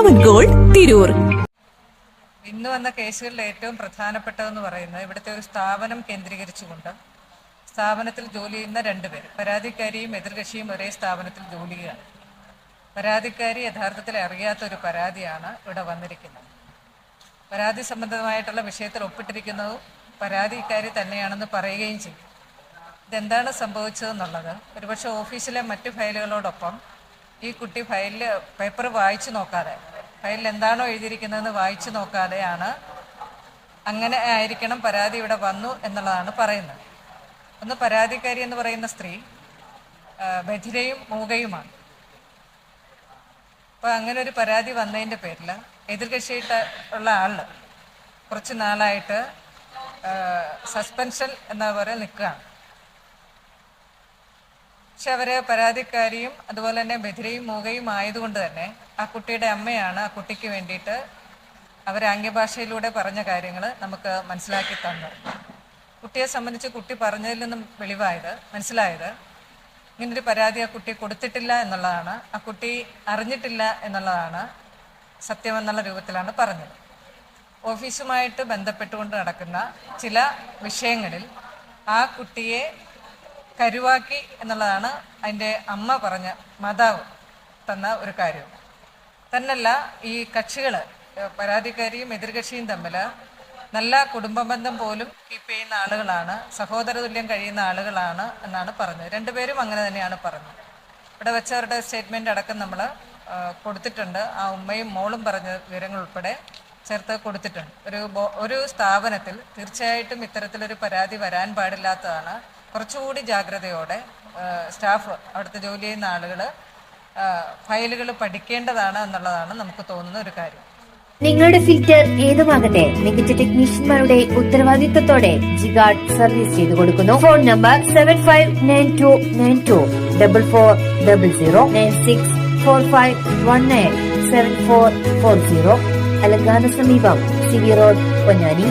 പവൻ gold Tirur ഇന്ന് വന്ന കേസുകളിൽ ഏറ്റവും പ്രധാനപ്പെട്ടതെന്ന് പറയുന്നത് ഇവിടുത്തെ ഒരു സ്ഥാപനം കേന്ദ്രീകരിച്ചുകൊണ്ട് സ്ഥാപനത്തിൽ ജോലി ചെയ്യുന്ന രണ്ടുപേർ പരാതിക്കാരിയും എതിർകക്ഷിയും ഒരേ സ്ഥാപനത്തിൽ ജോലി ചെയ്യുകയാണ്. പരാതിക്കാരി യഥാർത്ഥത്തിൽ അറിയാത്ത ഒരു പരാതിയാണ് ഇവിടെ വന്നിരിക്കുന്നത്. പരാതി സംബന്ധമായിട്ടുള്ള വിഷയത്തിൽ ഒപ്പിട്ടിരിക്കുന്നതും പരാതിക്കാരി തന്നെയാണെന്ന് പറയുകയും ചെയ്യും. ഇതെന്താണ് സംഭവിച്ചതെന്നുള്ളത്? ഒരുപക്ഷെ ഓഫീസിലെ മറ്റു ഫയലുകളോടൊപ്പം ഈ കുട്ടി ഫയലിൽ പേപ്പർ വായിച്ചു നോക്കാതെ ഫയലിൽ എന്താണോ എഴുതിയിരിക്കുന്നതെന്ന് വായിച്ചു നോക്കാതെയാണ് അങ്ങനെ ആയിരിക്കണം പരാതി ഇവിടെ വന്നു എന്നുള്ളതാണ് പറയുന്നത്. ഒന്ന് പരാതിക്കാരി എന്ന് പറയുന്ന സ്ത്രീ ബധിരയും മൂകയുമാണ്. അപ്പോൾ അങ്ങനെ ഒരു പരാതി വന്നതിന്റെ പേരിൽ എതിർകക്ഷിയിട്ട് ഉള്ള ആൾ കുറച്ച് നാളായിട്ട് സസ്പെൻഷൻ എന്ന പോലെ നിൽക്കുകയാണ്. പക്ഷെ അവർ പരാതിക്കാരിയും അതുപോലെ തന്നെ ബധിരയും മൂകയും ആയതുകൊണ്ട് തന്നെ ആ കുട്ടിയുടെ അമ്മയാണ് ആ കുട്ടിക്ക് വേണ്ടിയിട്ട് അവർ ആംഗ്യഭാഷയിലൂടെ പറഞ്ഞ കാര്യങ്ങൾ നമുക്ക് മനസ്സിലാക്കി തന്നു. കുട്ടിയെ സംബന്ധിച്ച് കുട്ടി പറഞ്ഞതിൽ നിന്നും വെളിവായത് മനസ്സിലായത് ഇങ്ങനൊരു പരാതി ആ കുട്ടി കൊടുത്തിട്ടില്ല എന്നുള്ളതാണ്. ആ കുട്ടി അറിഞ്ഞിട്ടില്ല എന്നുള്ളതാണ് സത്യം എന്നുള്ള രൂപത്തിലാണ് പറഞ്ഞത്. ഓഫീസുമായിട്ട് ബന്ധപ്പെട്ടുകൊണ്ട് നടക്കുന്ന ചില വിഷയങ്ങളിൽ ആ കുട്ടിയെ കരുവാക്കി എന്നുള്ളതാണ് അതിന്റെ അമ്മ പറഞ്ഞ മാതാവ് തന്ന ഒരു കാര്യം. തന്നല്ല ഈ കക്ഷികൾ പരാതിക്കാരിയും എതിർകക്ഷിയും തമ്മിൽ നല്ല കുടുംബ ബന്ധം പോലും കീപ്പ് ചെയ്യുന്ന ആളുകളാണ് സഹോദര തുല്യം കഴിയുന്ന ആളുകളാണ് എന്നാണ് പറഞ്ഞത്. രണ്ടുപേരും അങ്ങനെ തന്നെയാണ് പറഞ്ഞത്. ഇവിടെ വെച്ചവരുടെ സ്റ്റേറ്റ്മെന്റ് അടക്കം നമ്മൾ കൊടുത്തിട്ടുണ്ട്. ആ ഉമ്മയും മോളും പറഞ്ഞ വിവരങ്ങൾ ഉൾപ്പെടെ ചേർത്ത് കൊടുത്തിട്ടുണ്ട്. ഒരു ഒരു സ്ഥാപനത്തിൽ തീർച്ചയായിട്ടും ഇത്തരത്തിലൊരു പരാതി വരാൻ പാടില്ലാത്തതാണ് കുറച്ചുകൂടി ജാഗ്രതയോടെ സ്റ്റാഫ് അവിടുത്തെ ജോലി ചെയ്യുന്ന ആളുകൾ ഫയലുകൾ പഠിക്കേണ്ടതാണ് എന്നുള്ളതാണ് നമുക്ക് തോന്നുന്ന ഒരു കാര്യം. നിങ്ങളുടെ ഫിൽറ്റർ ഏതുമാകട്ടെ മികച്ച ടെക്നീഷ്യന്മാരുടെ ഉത്തരവാദിത്തത്തോടെ ജിഗാർഡ് സർവീസ് ചെയ്തു കൊടുക്കുന്നു. Phone number seven five nine two nine two double four double zero nine six four five one nine seven four four zero അലങ്കാന സമീപം സിവി റോഡ് പൊന്നാനി.